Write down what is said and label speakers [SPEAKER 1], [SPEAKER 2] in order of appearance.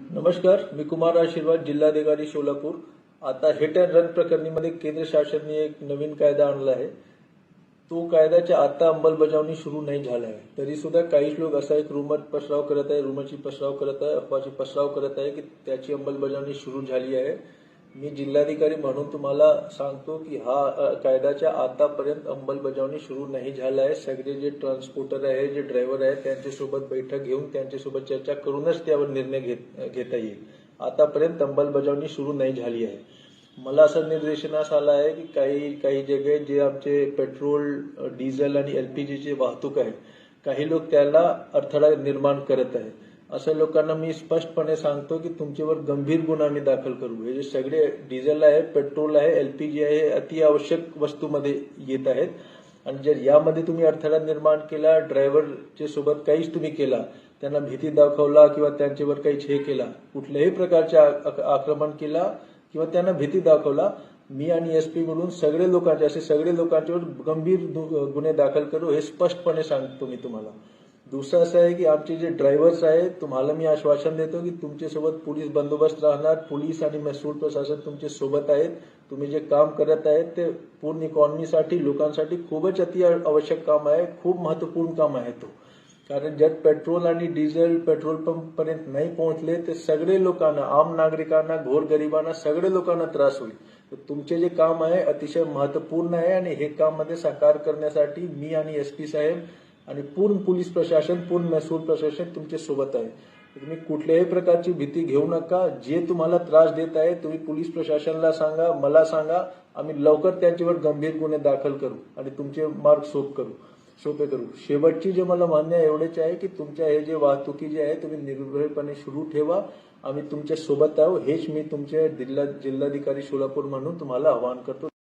[SPEAKER 1] नमस्कार मी कुमार आशीर्वाद जिल्हाधिकारी सोलापूर. आता हिट अँड रन प्रकरणीमध्ये केंद्र शासनाने एक नवीन कायदा आणला आहे. तो कायद्याच्या आता अंमलबजावणी सुरू नाही झाला आहे. तरी सुद्धा काहीच लोक असा एक रुमर पसराव करत आहे रुमरची पसराव करत आहे अफवाची पसराव करत आहे की त्याची अंमलबजावणी सुरू झाली आहे. मी जिल्हाधिकारी म्हणून तुम्हाला सांगतो की हा कायद्याच्या आतापर्यंत अंमलबजावणी सुरू नाही झाला आहे. सगळे जे ट्रान्सपोर्टर आहे जे ड्रायव्हर आहे त्यांच्यासोबत बैठक घेऊन त्यांच्यासोबत चर्चा करूनच त्यावर निर्णय घेत घेता येईल. आतापर्यंत अंमलबजावणी सुरू नाही झाली आहे. मला असं निर्देशनास आलं आहे की काही काही जगे जे आमचे पेट्रोल डिझेल आणि एलपीजीचे वाहतूक आहे काही लोक त्याला अडथळा निर्माण करत आहे असं लोकांना मी स्पष्टपणे सांगतो की तुमच्यावर गंभीर गुन्हा मी दाखल करू. हे जे सगळे डिझेल आहे पेट्रोल आहे एलपीजी आहे अतिआवश्यक अति आवश्यक वस्तूमध्ये येत आहेत. आणि जर यामध्ये तुम्ही अडथळा निर्माण केला ड्रायव्हरच्या सोबत काहीच तुम्ही केला त्यांना भीती दाखवला किंवा त्यांच्यावर काहीच हे केला कुठल्याही प्रकारचे आक्रमण केला किंवा त्यांना भीती दाखवला मी आणि एस पी मिळून सगळे लोकांचे असे सगळे लोकांच्यावर गंभीर गुन्हे दाखल करू हे स्पष्टपणे सांगतो मी तुम्हाला. दुसरं असं आहे की आमचे जे ड्रायव्हर्स आहेत तुम्हाला मी आश्वासन देतो हो की तुमच्यासोबत पोलीस बंदोबस्त राहणार पोलीस आणि महसूल प्रशासन तुमच्यासोबत आहेत तुम्ही जे काम करत आहेत ते पूर्ण इकॉनॉमीसाठी लोकांसाठी खूपच अति आवश्यक काम आहे खूप महत्त्वपूर्ण काम आहे तो. कारण जर पेट्रोल आणि डिझेल पेट्रोल पंप पर्यंत नाही पोहोचले तर सगळे लोकांना आम नागरिकांना गोरगरिबांना सगळे लोकांना त्रास होईल. तर तुमचे जे काम आहे अतिशय महत्त्वपूर्ण आहे आणि हे काममध्ये साकार करण्यासाठी मी आणि एस पी साहेब आणि पूर्ण पोलीस प्रशासन पूर्ण महसूल प्रशासन तुमच्यासोबत आहे. तुम्ही कुठल्याही प्रकारची भीती घेऊ नका. जे तुम्हाला त्रास देत आहे तुम्ही पोलीस प्रशासनाला सांगा मला सांगा. आम्ही लवकर त्यांच्यावर गंभीर गुन्हे दाखल करू आणि तुमचे मार्ग सोप करू सोपे करू. शेवटची जे मला मान्य आहे एवढेच आहे की तुमच्या हे जे वाहतुकी जे आहे तुम्ही निर्भयपणे सुरू ठेवा. आम्ही तुमच्यासोबत आहो हेच मी तुमचे जिल्हा जिल्हाधिकारी सोलापूर म्हणून तुम्हाला आवाहन करतो.